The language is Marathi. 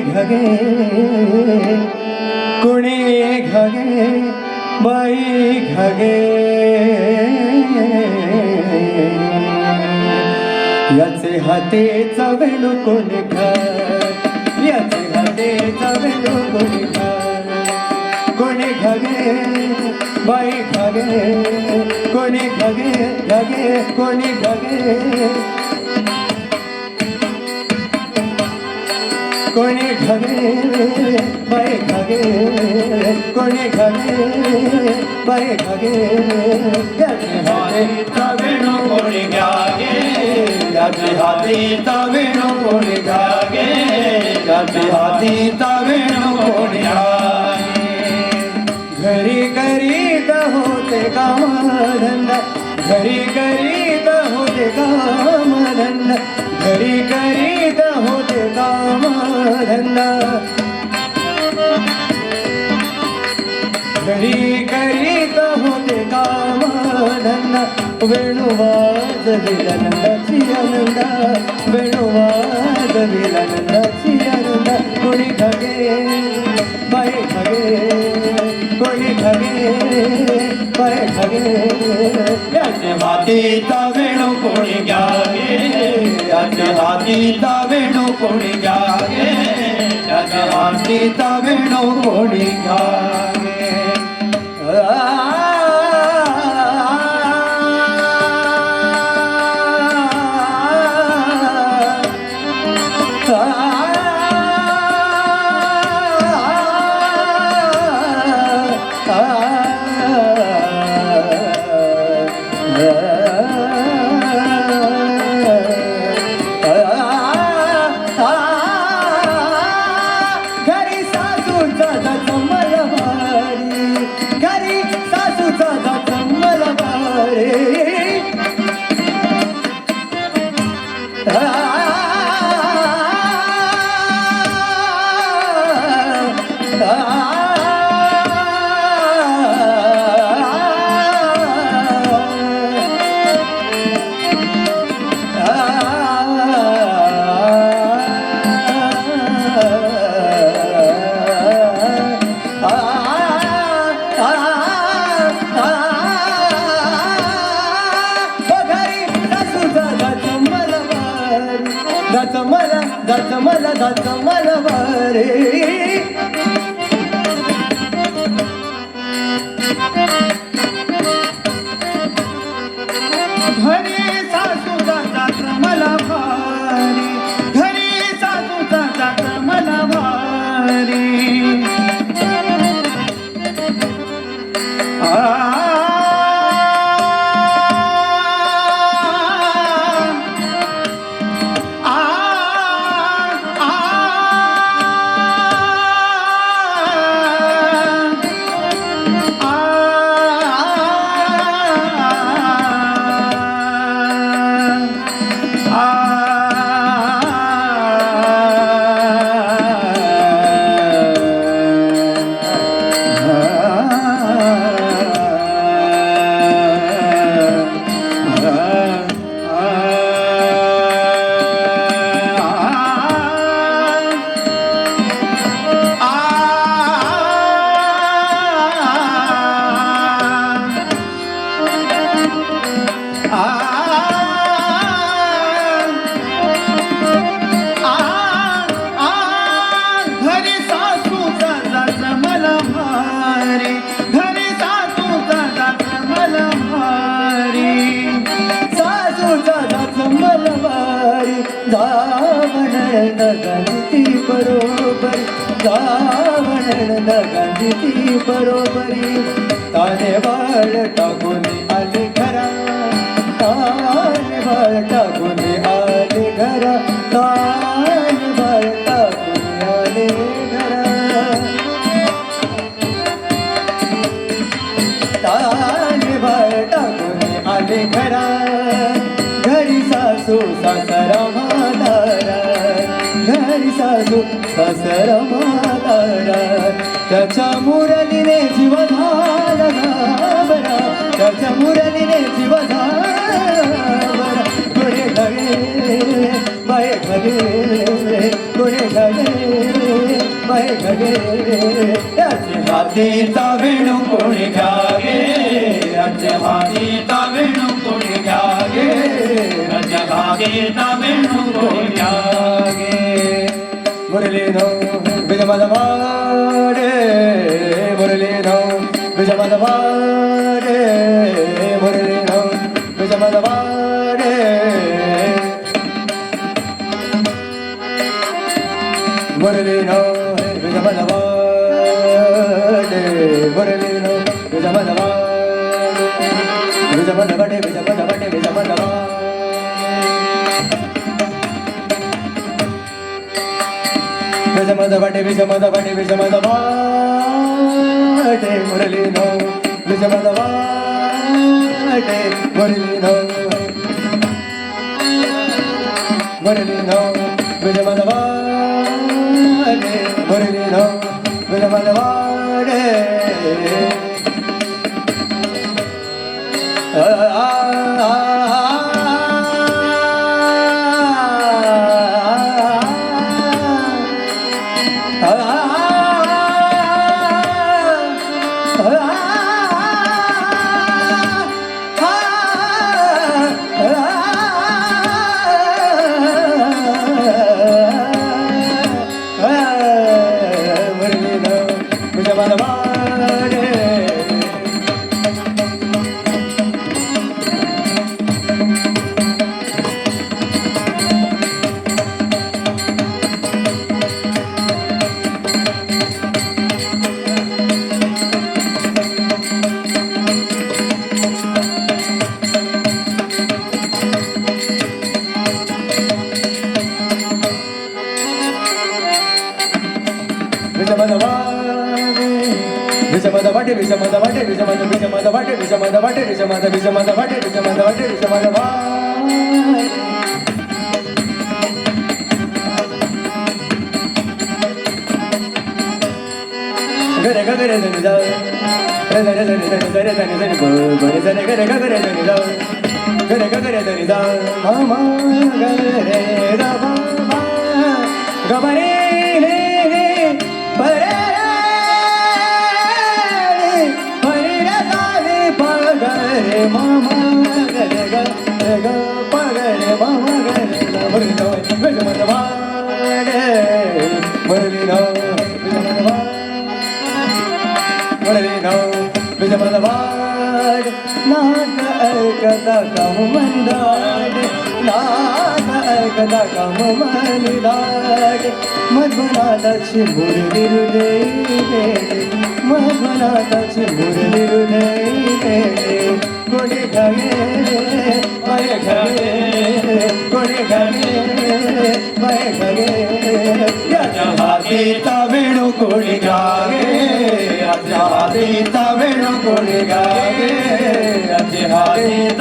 घगे कुणी घगे बाई घगे. याचे हाते वेणू कोण घर याचे हाते वेणू कोणी घर. कोणी घगे बाई घगे कोणी घगे घगे कोणी घगे. बाई घगे कोणी घगे बाई घगे याचे हातेचा कोणी घ्यागे याचे हातीचा वेणू कोणी घ्यागे याचे हातीचा वेणू कोणी घरी घरी करीत होते कामधंदा घरी करीत விலனந்த சிறந்த வெணுவாத விலனந்த சிறந்த கொடி ககே பை ககே கொடி ககே பை ககே அன்னவாதீத வேணு கொடி காகே அன்னவாதீத வேணு கொடி காகே அன்னவாதீத வேணு கொடி காகே मला जात मला जात मला वारे बरोबर. गावण नगंती बरोबरी. ताने बाळ टाकून आले घरा. ताने बाळ टाकून आले घरा. ताने बाळ टाकून आले घरा. ताने बाळ टाकून आले घरा. குரலிலே சிவகாமர குறைகளே மயகளே குறைகளே மயகளே அச்சமாதே தவிழும் குழிகாகே அச்சமாதே தவிழும் குழிகாகே அச்சமாதே தவிழும் குழிகாகே முரளிதோ விஜமதவாடே முரளிதோ விஜமதவாடே Murali no, Murali no, Murali no. 哎哎！విషమద వాటి విషమద వాటి విషమద విషమద వాటి విషమద వాటి విషమద విషమద వాటి విషమద వాటి విషమద వాటి గరే గరే జని జా రే జని జని జని జని జని జని బో గరే జని గరే గరే జని జా గరే గరే జని జా మా గరే దా బా బా గబరే ಕದ ಕಮ ಮನಿದಾಡೆ ಮಧ್ವನಾಥ ಚಿಮುರುಗಿರುದೇ ಮಧ್ವನಾಥ ಚಿಮುರುಗಿರುದೇ ಕೊಡೆ ಘಣೆ ಮಯ ಘಣೆ ಕೊಡೆ ಘಣೆ ಮಯ ಘಣೆ ಯಜಹಾದೀತ ವೇಣು ಕೊಡಿಗಾಗೆ ಯಜಹಾದೀತ ವೇಣು ಕೊಡಿಗಾಗೆ ಯಜಹಾದೀತ